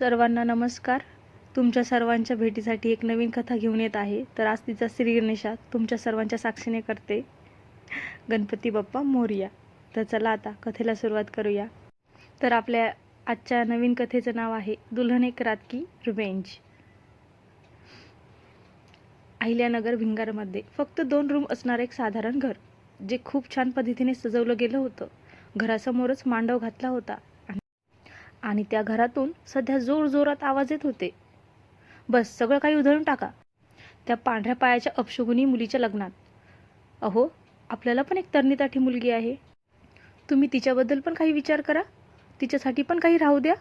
सर्वांना नमस्कार. तुमच्या सर्वांच्या भेटीसाठी एक नवीन कथा घेऊन येत आहे. तर आज तिचा श्री गणेशा तुमच्या सर्वांच्या साक्षीने करते. गणपती बाप्पा मोरया. तर चला आता कथेला सुरुवात करूया. तर आपल्या आजच्या नवीन कथेचं नाव आहे दुल्हन एक रात की रिवेंज अहिल्यानगर भिंगारमध्ये फक्त दोन रूम असणारं एक साधारण घर जे खूप छान पद्धतीने सजवलं गेलं होतं. घरासमोरच मांडव घातला होता. आणि त्या घरातून सध्या जोरजोरात आवाज येत होते. बस सगळं काही उधळून टाका. त्या पांढऱ्या पायाच्या अपशगुनी मुलीच्या लग्नात. अहो आपल्याला पण एक तरणीताठी मुलगी आहे. तुम्ही तिच्याबद्दल पण काही विचार करा. तिच्यासाठी पण काही राहू द्या.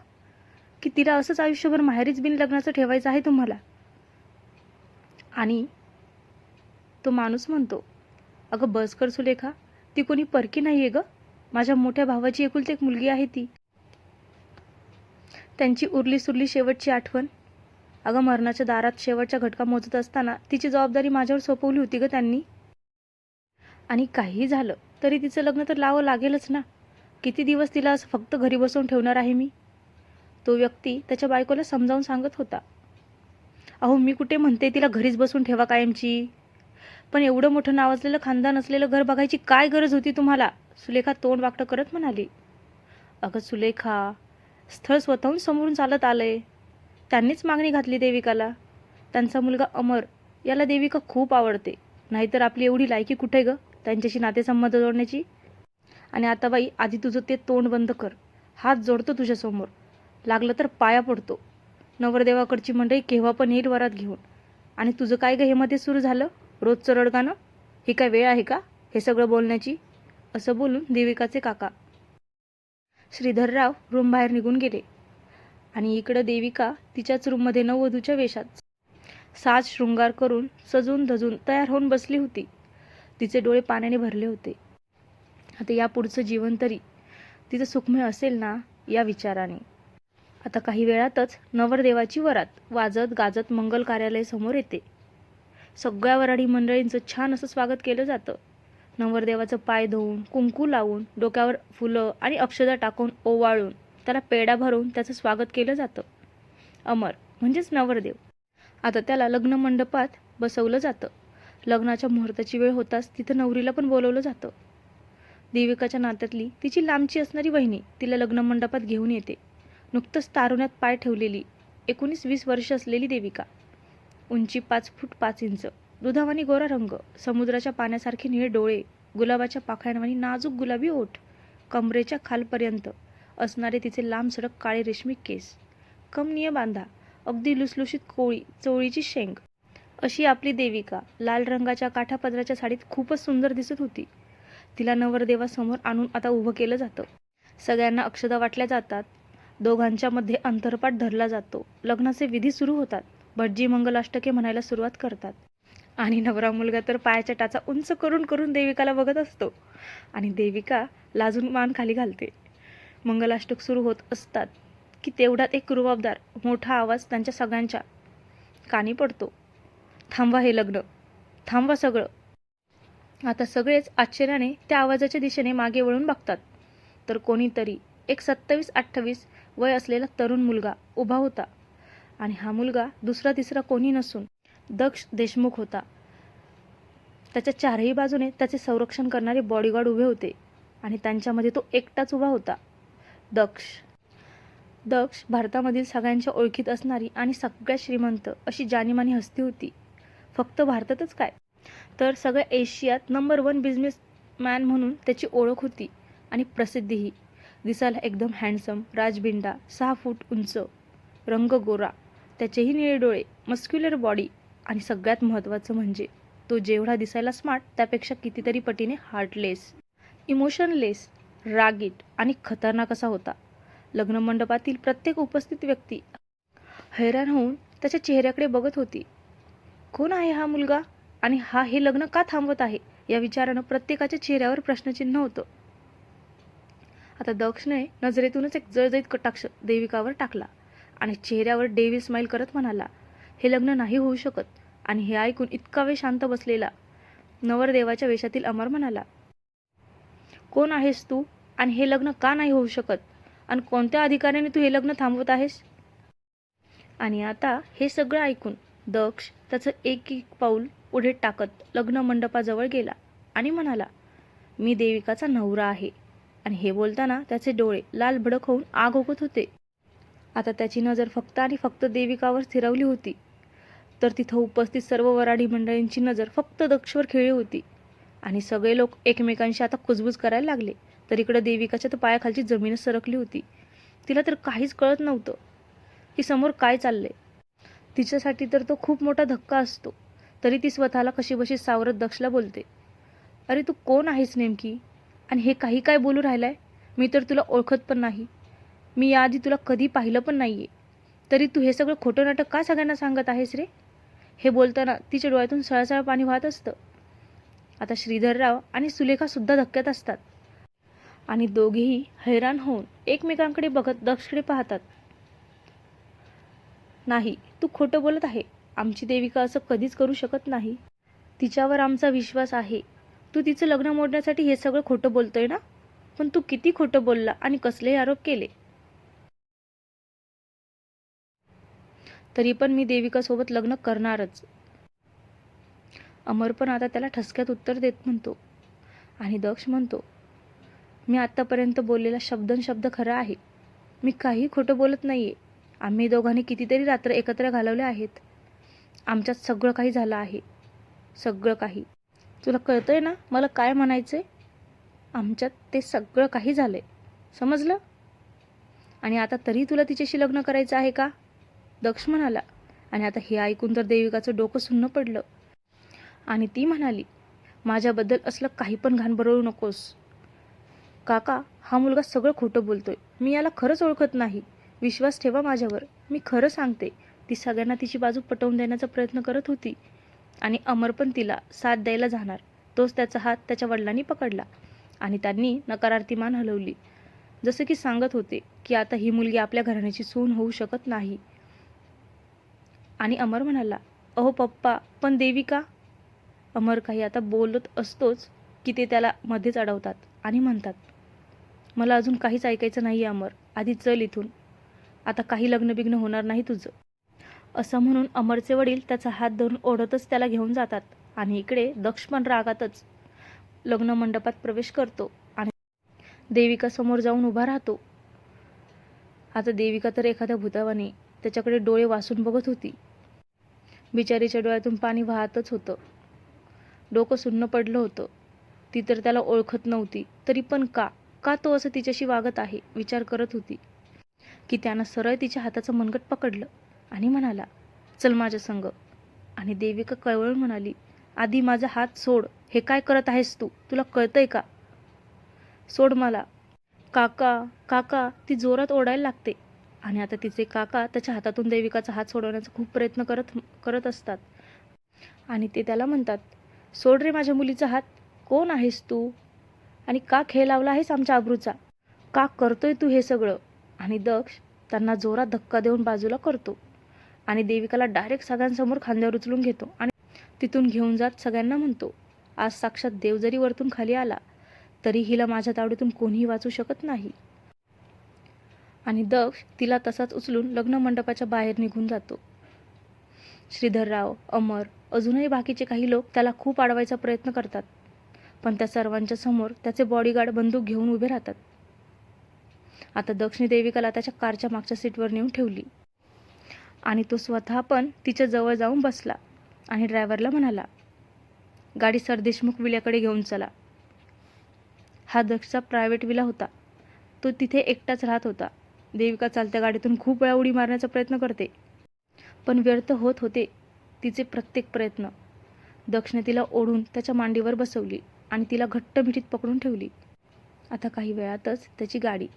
की तिला असंच आयुष्यभर माहेरीच बिन लग्नाचं ठेवायचं आहे तुम्हाला. आणि तो माणूस म्हणतो अगं बस कर सुलेखा. ती कोणी परकी नाही आहे गं. माझ्या मोठ्या भावाची एकुलती एक मुलगी आहे ती. त्यांची उरली सुरली शेवटची आठवण. अगं मरणाच्या दारात शेवटचा घटका मोजत असताना तिची जबाबदारी माझ्यावर सोपवली होती ग त्यांनी. आणि काहीही झालं तरी तिचं लग्न तर लावं लागेलच ना. किती दिवस तिला असं फक्त घरी बसवून ठेवणार आहे मी? तो व्यक्ती त्याच्या बायकोला समजावून सांगत होता. अहो मी कुठे म्हणते तिला घरीच बसून ठेवा कायमची? पण एवढं मोठं नावाजलेलं खानदान असलेलं घर बघायची काय गरज होती तुम्हाला? सुलेखा तोंड वाकटं करत म्हणाली. अगं सुलेखा स्थळ स्वतःहून समोरून चालत आलंय. त्यांनीच मागणी घातली देविकाला. त्यांचा मुलगा अमर याला देविका खूप आवडते. नाहीतर आपली एवढी लायकी कुठे ग? त्यांच्याशी नातेसंबंध जोडण्याची? आणि आता बाई आधी तुझं ते तोंड बंद कर. हात जोडतो तुझ्यासमोर. लागलं तर पाया पडतो. नवरदेवाकडची मंडळी केव्हा पण येईल वरात घेऊन. आणि तुझं काय ग हे मध्ये सुरू झालं? रोजचं रडगाणं? ही काय वेळ आहे का? हे सगळं बोलण्याची? असं बोलून देविकाचे काका श्रीधरराव रूमबाहेर निघून गेले. आणि इकडं देविका तिच्याच रूममध्ये नववधूच्या वेशात साज शृंगार करून सजून धजून तयार होऊन बसली होती. तिचे डोळे पाण्याने भरले होते. आता या पुढचं जीवन तरी तिचं सुखमय असेल ना या विचाराने. आता काही वेळातच नवरदेवाची वरात वाजत गाजत मंगल कार्यालय समोर येते. सगळ्या वराडी मंडळींचं छान असं स्वागत केलं जातं. नवरदेवाचं पाय धुवून कुंकू लावून डोक्यावर फुलं आणि अक्षदा टाकून ओवाळून त्याला पेढा भरून त्याचं स्वागत केलं जातं. अमर म्हणजेच नवरदेव. आता त्याला लग्न मंडपात बसवलं जातं. लग्नाच्या मुहूर्ताची वेळ होताच तिथं नवरीला पण बोलवलं जातं. देविकाच्या नात्यातली तिची लांबची असणारी वहिनी तिला लग्न मंडपात घेऊन येते. नुकतंच तारुण्यात पाय ठेवलेली एकोणीस वीस वर्ष असलेली देविका. उंची पाच फूट पाच इंच. दुधावानी गोरा रंग समुद्राच्या पाण्यासारखे निळे डोळे गुलाबाच्या पाखळ्यांवानी नाजूक गुलाबी ओठ कमरेच्या खालपर्यंत असणारे तिचे लांब सडक काळे रेशमी केस कमनीय बांधा अगदी लुसलुशीत कोळी चोळीची शेंग. अशी आपली देविका लाल रंगाच्या काठापदराच्या साडीत खूपच सुंदर दिसत होती. तिला नवरदेवासमोर आणून आता उभं केलं जातं. सगळ्यांना अक्षदा वाटल्या जातात. दोघांच्या मध्ये अंतरपाठ धरला जातो. लग्नाचे विधी सुरू होतात. भटजी मंगलाष्टके म्हणायला सुरुवात करतात. आणि नवरा मुलगा तर पायाच्या टाचा उंच करून करून देविकाला बघत असतो. आणि देविका लाजून मान खाली घालते. मंगलाष्टक सुरू होत असतात की तेवढ्यात एक रुबाबदार मोठा आवाज त्यांच्या सगळ्यांच्या कानी पडतो. थांबवा हे लग्न. थांबवा सगळं. आता सगळेच आश्चर्याने त्या आवाजाच्या दिशेने मागे वळून बघतात. तर कोणीतरी एक सत्तावीस अठ्ठावीस वय असलेला तरुण मुलगा उभा होता. आणि हा मुलगा दुसरा तिसरा कोणी नसून दक्ष देशमुख होता. त्याच्या चारही बाजूने त्याचे संरक्षण करणारे बॉडीगार्ड उभे होते आणि त्यांच्यामध्ये तो एकटाच उभा होता. दक्ष. दक्ष भारतामधील सगळ्यांच्या ओळखीत असणारी आणि सगळ्यात श्रीमंत अशी जानीमानी हस्ती होती. फक्त भारतातच काय? तर सगळ्या एशियात नंबर वन बिझनेस मॅन म्हणून त्याची ओळख होती आणि प्रसिद्धीही दिसायला एकदम हँडसम राजबिंडा सहा फूट उंच रंग गोरा त्याचेही निळे डोळे मस्क्युलर बॉडी आणि सगळ्यात महत्त्वाचं म्हणजे तो जेवढा दिसायला स्मार्ट त्यापेक्षा कितीतरी पटीने हार्टलेस इमोशनलेस रागीट आणि खतरनाक असा होता. लग्नमंडपातील प्रत्येक उपस्थित व्यक्ती हैराण होऊन त्याच्या चेहऱ्याकडे बघत होती. कोण आहे हा मुलगा? आणि हा हे लग्न का थांबवत आहे? या विचारानं प्रत्येकाच्या चेहऱ्यावर प्रश्नचिन्ह होतं. आता दक्षने नजरेतूनच एक जळजळीत कटाक्ष देविकावर टाकला आणि चेहऱ्यावर डेव्हिल स्माईल करत म्हणाला हे लग्न नाही होऊ शकत. आणि हे ऐकून इतका वेळ शांत बसलेला. नवरदेवाच्या वेशातील अमर म्हणाला कोण आहेस तू? आणि हे लग्न का नाही होऊ शकत? आणि कोणत्या अधिकाऱ्याने तू हे लग्न थांबवत आहेस? आणि आता हे सगळं ऐकून दक्ष त्याचं एक एक पाऊल पुढे टाकत लग्न मंडपाजवळ गेला आणि म्हणाला मी देविकाचा नवरा आहे. आणि हे बोलताना त्याचे डोळे लाल भडक होऊन आग होत होते. आता त्याची नजर फक्त आणि फक्त देविकावर स्थिरवली होती. तर तिथं उपस्थित सर्व वराडी मंडळींची नजर फक्त दक्षवर खेळली होती. आणि सगळे लोक एकमेकांशी आता कुजबूज करायला लागले. तर इकडं देविकाच्या तर पायाखालची जमीनच सरकली होती. तिला तर काहीच कळत नव्हतं की समोर काय चाललंय. तिच्यासाठी तर तो खूप मोठा धक्का असतो. तरी ती स्वतःला कशीबशी सावरत दक्षला बोलते अरे तू कोण आहेस नेमकी? आणि हे काही काय बोलू राहिलाय? मी तर तुला ओळखत पण नाही. मी याआधी तुला कधी पाहिलं पण नाही आहे तरी तू हे सगळं खोटं नाटक का सगळ्यांना सांगत आहेस रे? हे बोलताना तिच्या डोळ्यातून सळसळ पाणी वाहत असतं. आता श्रीधरराव आणि सुलेखासुद्धा धक्क्यात असतात. आणि दोघेही हैराण होऊन एकमेकांकडे बघत दक्षकडे पाहतात. नाही तू खोटं बोलत आहे. आमची देविका असं कधीच करू शकत नाही. तिच्यावर आमचा विश्वास आहे. तू तिचं लग्न मोडण्यासाठी हे सगळं खोटं बोलतोय ना? पण तू किती खोटं बोलला आणि कसलेही आरोप केले? तरी पण मी देविकासोबत लग्न करणारच. अमर पण आता त्याला ठसक्यात उत्तर देत म्हणतो आणि दक्ष म्हणतो मी आत्तापर्यंत बोललेला शब्दन शब्द खरा आहे. मी काही खोटं बोलत नाही आहे आम्ही दोघांनी कितीतरी रात्र एकत्र घालवल्या आहेत. आमच्यात सगळं काही झालं आहे. सगळं काही. तुला कळतं आहे ना मला काय म्हणायचं आहे आमच्यात ते सगळं काही झालं आहे समजलं? आणि आता तरी तुला तिच्याशी लग्न करायचं आहे का? दक्ष म्हणाला आणि आता हे ऐकून तर देविकाचं डोकं सुन्न पडलं. आणि ती म्हणाली माझ्याबद्दल असलं काही पण घाण बरवू नकोस. काका हा मुलगा सगळं खोटं बोलतोय. मी याला खरंच ओळखत नाही. विश्वास ठेवा माझ्यावर. मी खरं सांगते ती सगळ्यांना तिची बाजू पटवून देण्याचा प्रयत्न करत होती. आणि अमर पण तिला साथ द्यायला जाणार. तोच त्याचा हात त्याच्या वडिलांनी पकडला. आणि त्यांनी नकारार्थी मान हलवली. जसं की सांगत होते की आता ही मुलगी आपल्या घराण्याची सून होऊ शकत नाही. आणि अमर म्हणाला अहो पप्पा पण देविका अमर काही आता बोलत असतोच की ते त्याला मध्येच अडवतात आणि म्हणतात मला अजून काहीच ऐकायचं नाही अमर आधी चल इथून. आता काही लग्नबिग्न होणार नाही तुझं. असं म्हणून अमरचे वडील त्याचा हात धरून ओढतच त्याला घेऊन जातात आणि इकडे दक्ष पण रागातच लग्न मंडपात प्रवेश करतो आणि देविका समोर जाऊन उभा राहतो. आता देविका तर एखाद्या भूतावाने त्याच्याकडे डोळे वासून बघत होती. बिचारीच्या डोळ्यातून पाणी वाहतच होतं. डोकं सुन्न पडलं होतं. ती तर त्याला ओळखत नव्हती. तरी पण का? का तो असं तिच्याशी वागत आहे? विचार करत होती. की त्यानं सरळ तिच्या हाताचं मनगट पकडलं आणि म्हणाला चल माझ्या संग. आणि देविका कळवळून म्हणाली आधी माझा हात सोड. हे काय करत आहेस तू? तुला कळतंय का? सोड मला. काका काका ती जोरात ओढायला लागते. आणि आता तिचे काका त्याच्या हातातून देविकाचा हात सोडवण्याचा खूप प्रयत्न करत करत असतात. आणि ते त्याला म्हणतात सोड रे माझ्या मुलीचा हात. कोण आहेस तू? आणि का खेळ लावला आहेस आमच्या आबरूचा का करतोय तू हे सगळं? आणि दक्ष त्यांना जोरात धक्का देऊन बाजूला करतो. आणि देविकाला डायरेक्ट सगळ्यांसमोर खांद्यावर उचलून घेतो आणि तिथून घेऊन जात सगळ्यांना म्हणतो आज साक्षात देव जरी वरतून खाली आला तरी हिला माझ्या तावडीतून कोणीही वाचू शकत नाही. आणि दक्ष तिला तसाच उचलून लग्न मंडपाच्या बाहेर निघून जातो. श्रीधरराव अमर अजूनही बाकीचे काही लोक त्याला खूप अडवायचा प्रयत्न करतात. पण त्या सर्वांच्या समोर त्याचे बॉडीगार्ड बंदूक घेऊन उभे राहतात. आता दक्षिणी देविकाला त्याच्या कारच्या मागच्या सीटवर नेऊन ठेवली. आणि तो स्वतः पण तिच्या जवळ जाऊन बसला आणि ड्रायव्हरला म्हणाला गाडी सरदेशमुख विल्याकडे घेऊन चला. हा दक्षचा प्रायव्हेट विला होता. तो तिथे एकटाच राहत होता. देविका चालत्या गाडीतून खूप वेळा उडी मारण्याचा प्रयत्न करते. पण व्यर्थ होत होते तिचे प्रत्येक प्रयत्न. दक्षने तिला ओढून त्याच्या मांडीवर बसवली आणि तिला घट्ट मिठीत पकडून ठेवली. आता काही वेळातच त्याची गाडी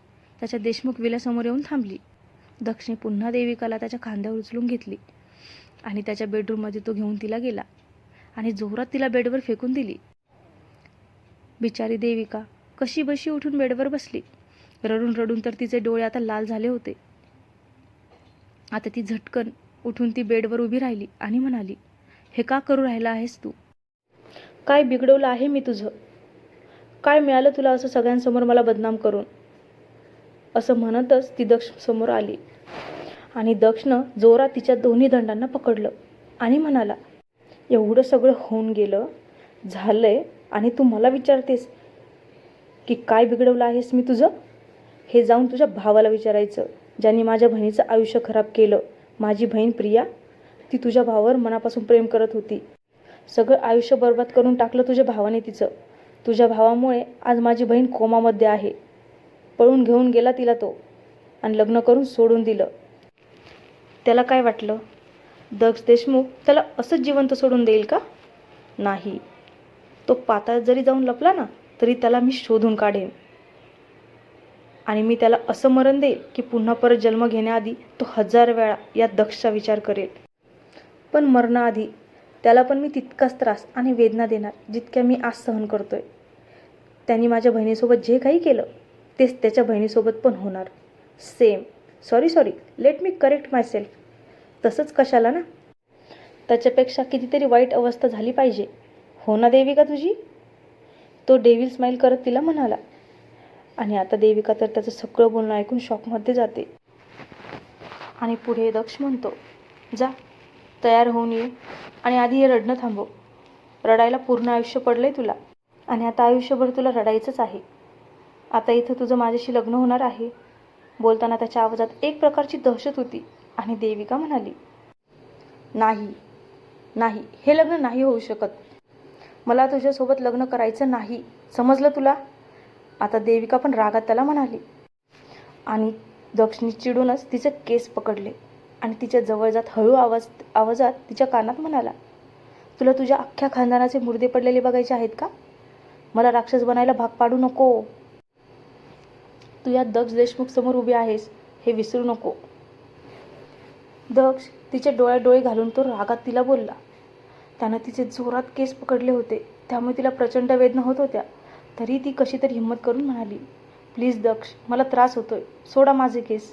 त्याच्या देशमुख विल्यासमोर येऊन थांबली. दक्षने पुन्हा देविकाला त्याच्या खांद्यावर उचलून घेतली आणि त्याच्या बेडरूममध्ये तो घेऊन तिला गेला आणि जोरात तिला बेडवर फेकून दिली. बिचारी देविका कशी बशी उठून बेडवर बसली. रडून रडून तर तिचे डोळे आता लाल झाले होते. आता ती झटकन उठून ती बेडवर उभी राहिली आणि म्हणाली हे का करू राहिला आहेस तू? काय बिघडवलं आहे मी तुझं? काय मिळालं तुला असं सगळ्यांसमोर मला बदनाम करून? असं म्हणतच ती दक्ष समोर आली. आणि दक्षनं जोरात तिच्या दोन्ही दंडांना पकडलं आणि म्हणाला एवढं सगळं होऊन गेलं झालंय आणि तू मला विचारतेस की काय बिघडवलं आहेस मी तुझं? हे जाऊन तुझ्या भावाला विचारायचं ज्यांनी माझ्या बहिणीचं आयुष्य खराब केलं. माझी बहीण प्रिया ती तुझ्या भावावर मनापासून प्रेम करत होती. सगळं आयुष्य बर्बाद करून टाकलं तुझ्या भावाने तिचं. तुझ्या भावामुळे आज माझी बहीण कोमामध्ये आहे. पळून घेऊन गेला तिला तो आणि लग्न करून सोडून दिलं. त्याला काय वाटलं? दक्ष देशमुख त्याला असंच जिवंत सोडून देईल का? नाही. तो पाताळ जरी जाऊन लपला ना तरी त्याला मी शोधून काढेन. आणि मी त्याला असं मरण देईल की पुन्हा परत जन्म घेण्याआधी तो हजार वेळा या दक्षचा विचार करेल. पण मरणाआधी त्याला पण मी तितकाच त्रास आणि वेदना देणार जितक्या मी आज सहन करतोय. त्यांनी माझ्या बहिणीसोबत जे काही केलं तेच त्याच्या बहिणीसोबत पण होणार. Same. Sorry sorry. Let me correct myself तसंच कशाला ना? त्याच्यापेक्षा कितीतरी वाईट अवस्था झाली पाहिजे. हो ना देविका तुझी? तो डेव्हिल स्माईल करत तिला म्हणाला. आणि आता देविका तर त्याचं सगळं बोलणं ऐकून शॉकमध्ये जाते. आणि पुढे दक्ष म्हणतो जा तयार होऊन ये आणि आधी हे रडणं थांबव. रडायला पूर्ण आयुष्य पडलं आहे तुला आणि आता आयुष्यभर तुला रडायचंच आहे. आता इथं तुझं माझ्याशी लग्न होणार आहे. बोलताना त्याच्या आवाजात एक प्रकारची दहशत होती आणि देविका म्हणाली नाही नाही हे लग्न नाही होऊ शकत. मला तुझ्यासोबत लग्न करायचं नाही. समजलं तुला? आता देविका पण रागात त्याला म्हणाली. आणि दक्षिणी चिडूनच तिचे केस पकडले आणि तिच्या जवळ जात हळू आवाज आवाजात तिच्या कानात म्हणाला तुला तुझ्या अख्ख्या खानदानाचे मुर्दे पडलेले बघायचे आहेत का? मला राक्षस बनायला भाग पाडू नको. तू या दक्ष देशमुख समोर उभी आहेस हे विसरू नको. दक्ष तिच्या डोळ्या डोळे घालून तो रागात तिला बोलला. त्यानं तिचे जोरात केस पकडले होते त्यामुळे तिला प्रचंड वेदना होत होत्या. तरी ती कशी तरी हिंमत करून म्हणाली प्लीज दक्ष मला त्रास होतोय सोडा माझे केस.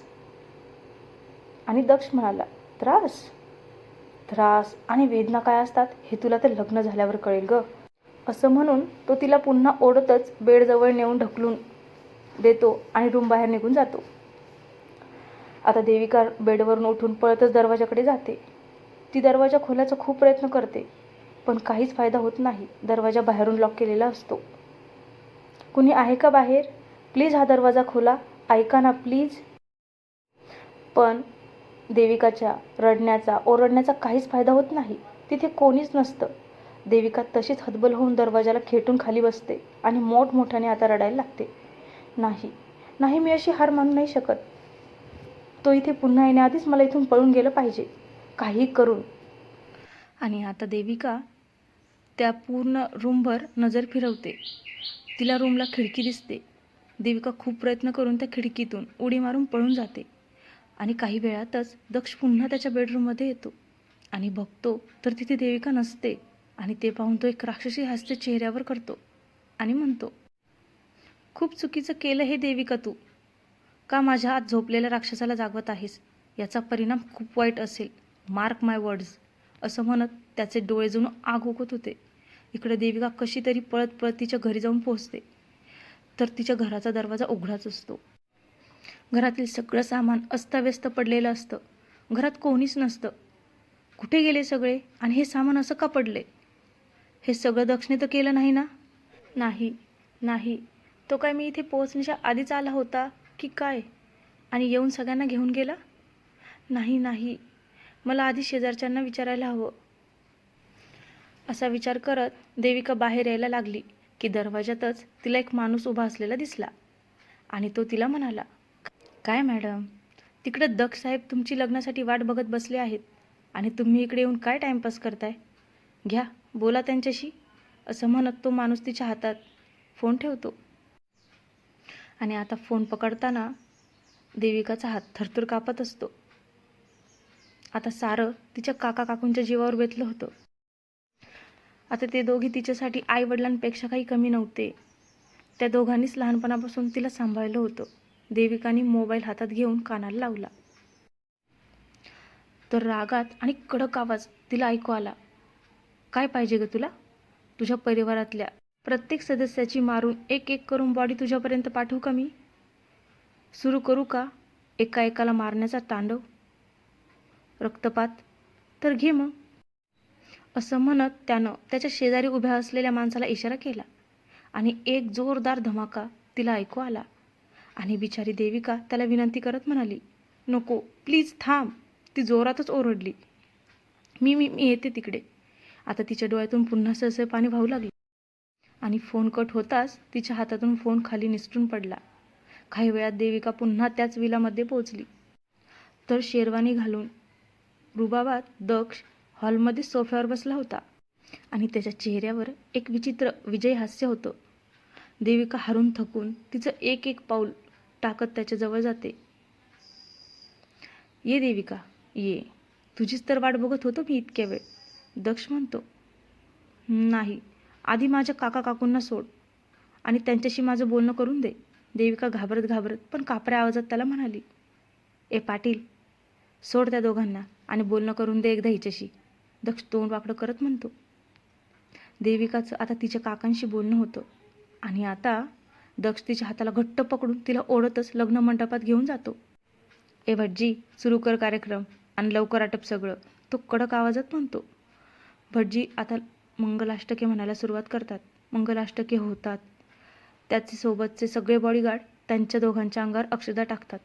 आणि दक्ष म्हणाला त्रास? त्रास आणि वेदना काय असतात हे तुला तर लग्न झाल्यावर कळेल ग. असं म्हणून तो तिला पुन्हा ओढतच बेडजवळ नेऊन ढकलून देतो आणि रूम बाहेर निघून जातो. आता देविका बेडवरून उठून पळतच दरवाजाकडे जाते. ती दरवाजा खोलायचा खूप प्रयत्न करते पण काहीच फायदा होत नाही दरवाजा बाहेरून लॉक केलेला असतो. कुणी आहे का बाहेर? प्लीज हा दरवाजा खोला. ऐका ना प्लीज. पण देविकाच्या रडण्याचा ओरडण्याचा काहीच फायदा होत नाही. तिथे कोणीच नसतं. देविका तशीच हतबल होऊन दरवाजाला खेटून खाली बसते आणि मोठमोठ्याने आता रडायला लागते. नाही नाही मी अशी हार मानू नाही शकत. तो इथे पुन्हा येण्याआधीच मला इथून पळून गेलं पाहिजे. काही करून. आणि आता देविका त्या पूर्ण रूमभर नजर फिरवते. तिला रूमला खिडकी दिसते. देविका खूप प्रयत्न करून त्या खिडकीतून उडी मारून पळून जाते. आणि काही वेळातच दक्ष पुन्हा त्याच्या बेडरूममध्ये येतो. आणि बघतो तर तिथे देविका नसते. आणि ते पाहून तो एक राक्षसी हास्य चेहऱ्यावर करतो आणि म्हणतो खूप चुकीचं केलं हे देविका तू. का माझ्या आत झोपलेल्या राक्षसाला जागवत आहेस? याचा परिणाम खूप वाईट असेल. मार्क माय वर्ड्स असं म्हणत त्याचे डोळे जणू आग ओकत होते. इकडे देविका कशी तरी पळत पळत तिच्या घरी जाऊन पोहोचते. तर तिच्या घराचा दरवाजा उघडाच असतो. घरातील सगळं सामान अस्ताव्यस्त पडलेलं असतं. घरात कोणीच नसतं. कुठे गेले सगळे? आणि हे सामान असं का पडले? हे सगळं दक्षिणे तर केलं नाही ना? नाही नाही. तो काय मी इथे पोहोचण्याच्या आधीच आला होता की काय? आणि येऊन सगळ्यांना घेऊन गेला? नाही नाही. मला आधी शेजारच्यांना विचारायला हवं. असा विचार करत देविका बाहेर यायला लागली की दरवाजातच तिला एक माणूस उभा असलेला दिसला. आणि तो तिला म्हणाला काय मॅडम तिकडे दक्ष साहेब तुमची लग्नासाठी वाट बघत बसले आहेत आणि तुम्ही इकडे येऊन काय टाईमपास करताय? घ्या बोला त्यांच्याशी असं म्हणत तो माणूस तिच्या हातात फोन ठेवतो. आणि आता फोन पकडताना देविकाचा हात थरथर कापत असतो. आता सारं तिच्या काका काकूंच्या जीवावर बेतलं होतं. आता ते दोघी तिच्यासाठी आई वडिलांपेक्षा काही कमी नव्हते. त्या दोघांनीच लहानपणापासून तिला सांभाळलं होतं. देविकाने मोबाईल हातात घेऊन कानाला लावला. तर रागात आणि कडक आवाज तिला ऐकू आला. काय पाहिजे ग तुला? तुझ्या परिवारातल्या प्रत्येक सदस्याची मारून एक एक करून बॉडी तुझ्यापर्यंत पाठवू का मी? सुरू करू का एका एकाला मारण्याचा तांडव? रक्तपात? तर घे मग. असं म्हणत त्यानं त्याच्या शेजारी उभ्या असलेल्या माणसाला इशारा केला. आणि एक जोरदार धमाका तिला ऐकू आला. आणि बिचारी देविका त्याला विनंती करत म्हणाली नको प्लीज थांब. ती जोरातच ओरडली. मी मी मी येते तिकडे. आता तिच्या डोळ्यातून पुन्हा सळसळ पाणी वाहू लागले. आणि फोन कट होताच तिच्या हातातून फोन खाली निसटून पडला. काही वेळात देविका पुन्हा त्याच विलामध्ये पोहोचली. तर शेरवानी घालून रुबाबात दक्ष हॉलमध्ये सोफ्यावर बसला होता आणि त्याच्या चेहऱ्यावर एक विचित्र विजय हास्य होतं. देविका हारून थकून तिचं एक एक पाऊल टाकत त्याच्याजवळ जाते. ये देविका ये. तुझीच तर वाट बघत होतो मी इतक्या वेळ. दक्ष म्हणतो. नाही आधी माझ्या काका काकूंना सोड आणि त्यांच्याशी माझं बोलणं करून दे. देविका घाबरत घाबरत पण कापऱ्या आवाजात त्याला म्हणाली ए पाटील सोड त्या दोघांना आणि बोलणं करून दे एकदा हिच्याशी. दक्ष तोंड वाकडं करत म्हणतो. देविकाचं आता तिच्या काकांशी बोलणं होतं. आणि आता दक्ष तिच्या हाताला घट्ट पकडून तिला ओढतच लग्न मंडपात घेऊन जातो. ए भटजी सुरू कर कार्यक्रम आणि लवकर आटप सगळं तो कडक आवाजात म्हणतो. भटजी आता मंगलाष्टके म्हणायला सुरुवात करतात. मंगलाष्टके होतात. त्याचे सोबतचे सगळे बॉडीगार्ड त्यांच्या दोघांच्या अंगावर अक्षदा टाकतात.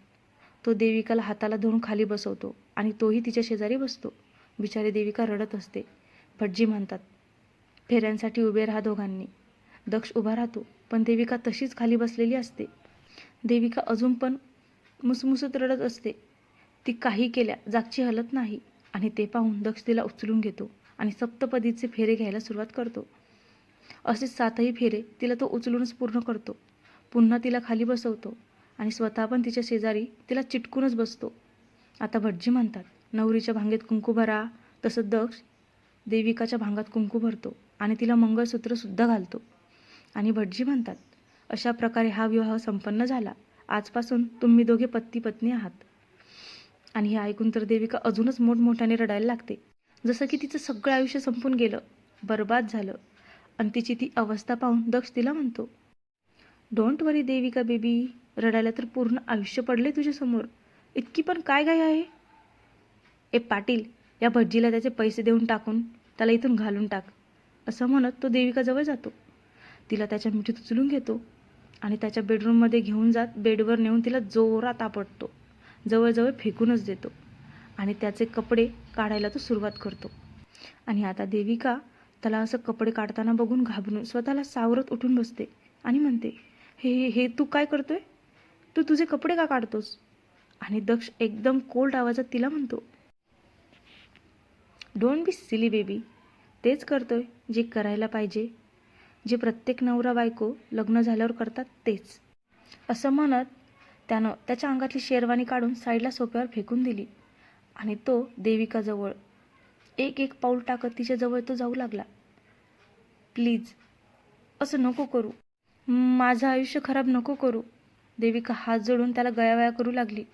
तो देविकाला हाताला धरून खाली बसवतो आणि तोही तिच्या शेजारी बसतो. बिचारी देविका रडत असते. भटजी म्हणतात फेऱ्यांसाठी उभे राहा दोघांनी. दक्ष उभा राहतो पण देविका तशीच खाली बसलेली असते. देविका अजून पण मुसमुसत रडत असते. ती काही केल्या जागची हलत नाही आणि ते पाहून दक्ष तिला उचलून घेतो आणि सप्तपदीचे फेरे घ्यायला सुरुवात करतो. असे सातही फेरे तिला तो उचलूनच पूर्ण करतो. पुन्हा तिला खाली बसवतो आणि स्वतः पण तिच्या शेजारी तिला चिटकूनच बसतो. आता भटजी म्हणतात नवरीच्या भांगेत कुंकू भरा तसं दक्ष देविकाच्या भांगात कुंकू भरतो आणि तिला मंगळसूत्रसुद्धा घालतो. आणि भटजी म्हणतात अशा प्रकारे हा विवाह संपन्न झाला. आजपासून तुम्ही दोघे पत्ती पत्नी आहात. आणि हे ऐकून तर देविका अजूनच मोठमोठ्याने रडायला लागते. जसं की तिचं सगळं आयुष्य संपून गेलं बर्बाद झालं आणि तिची ती अवस्था पाहून दक्ष तिला म्हणतो डोंट वरी देविका बेबी रडायला तर पूर्ण आयुष्य पडले तुझ्यासमोर. इतकी पण काय काय आहे? ए पाटील या भटजीला त्याचे पैसे देऊन टाकून त्याला इथून घालून टाक. असं म्हणत तो देविकाजवळ जातो. तिला त्याच्या मिठीत उचलून घेतो आणि त्याच्या बेडरूममध्ये घेऊन जात बेडवर नेऊन तिला जोरात आपटतो. जवळजवळ फेकूनच देतो आणि त्याचे कपडे काढायला तो सुरुवात करतो. आणि आता देविका त्याला असं कपडे काढताना बघून घाबरून स्वतःला सावरत उठून बसते आणि म्हणते हे हे- हे तू काय करतोय? तू तुझे कपडे का काढतोस? आणि दक्ष एकदम कोल्ड आवाजात तिला म्हणतो डोंट बी सिली बेबी तेच करतोय जे करायला पाहिजे. जे प्रत्येक नवरा बायको लग्न झाल्यावर करतात तेच. असं म्हणत त्यानं त्याच्या अंगातली शेरवानी काढून साईडला सोप्यावर फेकून दिली. आणि तो देविकाजवळ एक एक पाऊल टाकत तिच्याजवळ तो जाऊ लागला. प्लीज असं नको करू. माझं आयुष्य खराब नको करू. देविका हात जोडून त्याला गयावया करू लागली.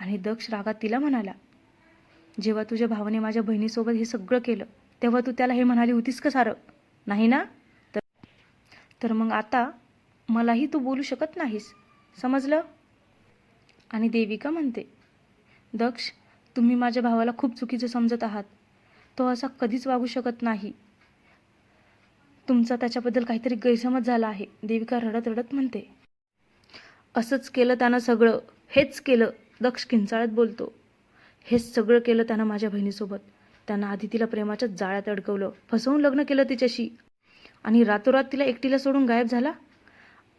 आणि दक्ष रागात तिला म्हणाला जेव्हा तुझ्या भावाने माझ्या बहिणीसोबत हे सगळं केलं तेव्हा तू त्याला हे म्हणाली होतीस का सारं? नाही ना? तर तर मग आता मलाही तू बोलू शकत नाहीस. समजलं? आणि देविका म्हणते दक्ष तुम्ही माझ्या भावाला खूप चुकीचं समजत आहात. तो असा कधीच वागू शकत नाही. तुमचा त्याच्याबद्दल काहीतरी गैरसमज झाला आहे देविका रडत रडत म्हणते. असंच केलं त्यानं सगळं हेच केलं दक्ष किंचाळत बोलतो. हे सगळं केलं त्यानं माझ्या बहिणीसोबत. त्यानं आधी तिला प्रेमाच्या जाळ्यात अडकवलं. फसवून लग्न केलं तिच्याशी. आणि रातोरात तिला एकटीला सोडून गायब झाला?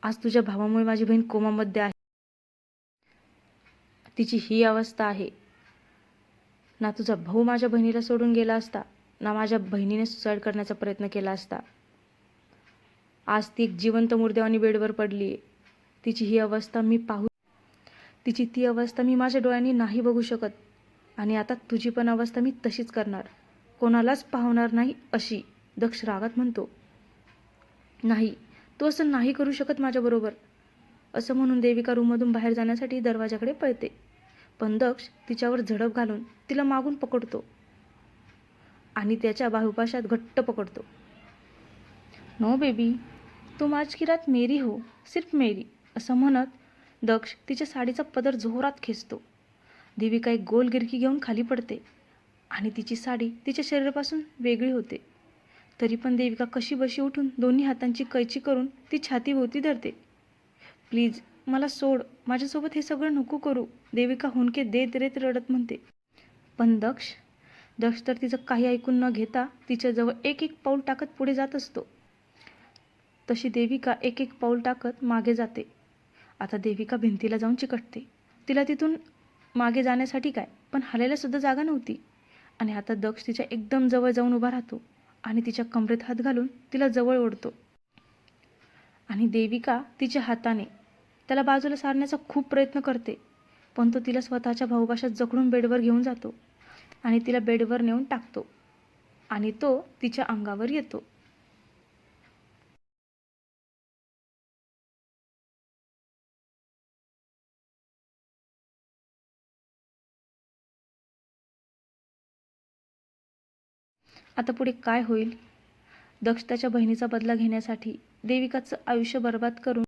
आज तुझ्या भावामुळे माझी बहीण कोमामध्ये आहे. तिची ही अवस्था आहे. ना तुझा भाऊ माझ्या बहिणीला सोडून गेला असता ना माझ्या बहिणीने सुसाईड करण्याचा प्रयत्न केला असता. आज ती एक जिवंत मुर्द्यावानी बेडवर पडली आहे तिची ही अवस्था मी पाहू तिची ती अवस्था मी माझ्या डोळ्यांनी नाही बघू शकत. आणि आता तुझी पण अवस्था मी तशीच करणार. कोणालाच पाहणार नाही अशी दक्ष रागात म्हणतो. नाही तू असं नाही करू शकत माझ्याबरोबर. असं म्हणून देविका रूममधून बाहेर जाण्यासाठी दरवाजाकडे पळते. पण दक्ष तिच्यावर झडप घालून तिला मागून पकडतो. आणि त्याच्या बाहुपाशात घट्ट पकडतो. नो बेबी तुम आज की रात मेरी हो सिर्फ मेरी असं म्हणत दक्ष तिच्या साडीचा पदर जोरात खेचतो. देविका एक गोल गिरकी घेऊन खाली पडते आणि तिची साडी तिच्या शरीरापासून वेगळी होते. तरी पण देविका कशी बशी उठून दोन्ही हातांची कैची करून ती छातीभोवती धरते. प्लीज मला सोड. माझ्यासोबत हे सगळं नको करू. देविका हुंके देत रेत रडत म्हणते. पण दक्ष दक्ष तर तिचं काही ऐकून न घेता तिच्याजवळ एक एक पाऊल टाकत पुढे जात असतो. तशी देविका एक एक पाऊल टाकत मागे जाते. आता देविका भिंतीला जाऊन चिकटते. तिला तिथून मागे जाण्यासाठी काय? पण हालायला सुद्धा जागा नव्हती. आणि आता दक्ष तिच्या एकदम जवळ जाऊन उभा राहतो आणि तिच्या कमरेत हात घालून तिला जवळ ओढतो. आणि देविका तिच्या हाताने त्याला बाजूला सारण्याचा खूप प्रयत्न करते पण तो तिला स्वतःच्या भाऊभाषात जखडून बेडवर घेऊन जातो आणि तिला बेडवर नेऊन टाकतो. आणि तो तिच्या अंगावर येतो. आता पुढे काय होईल? दक्ष त्याच्या बहिणीचा बदला घेण्यासाठी देविकाचं आयुष्य बर्बाद करून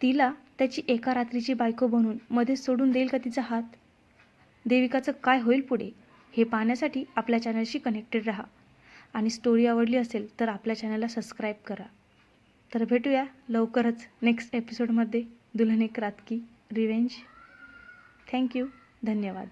तिला त्याची एका रात्रीची बायको बनवून मध्ये सोडून देईल का तिचा हात? देविकाचं काय होईल पुढे? हे पाहण्यासाठी आपल्या चॅनलशी कनेक्टेड राहा. आणि स्टोरी आवडली असेल तर आपल्या चॅनलला सबस्क्राईब करा. तर भेटूया लवकरच नेक्स्ट एपिसोडमध्ये दुल्हन एक रात की. रिवेंज थँक्यू धन्यवाद.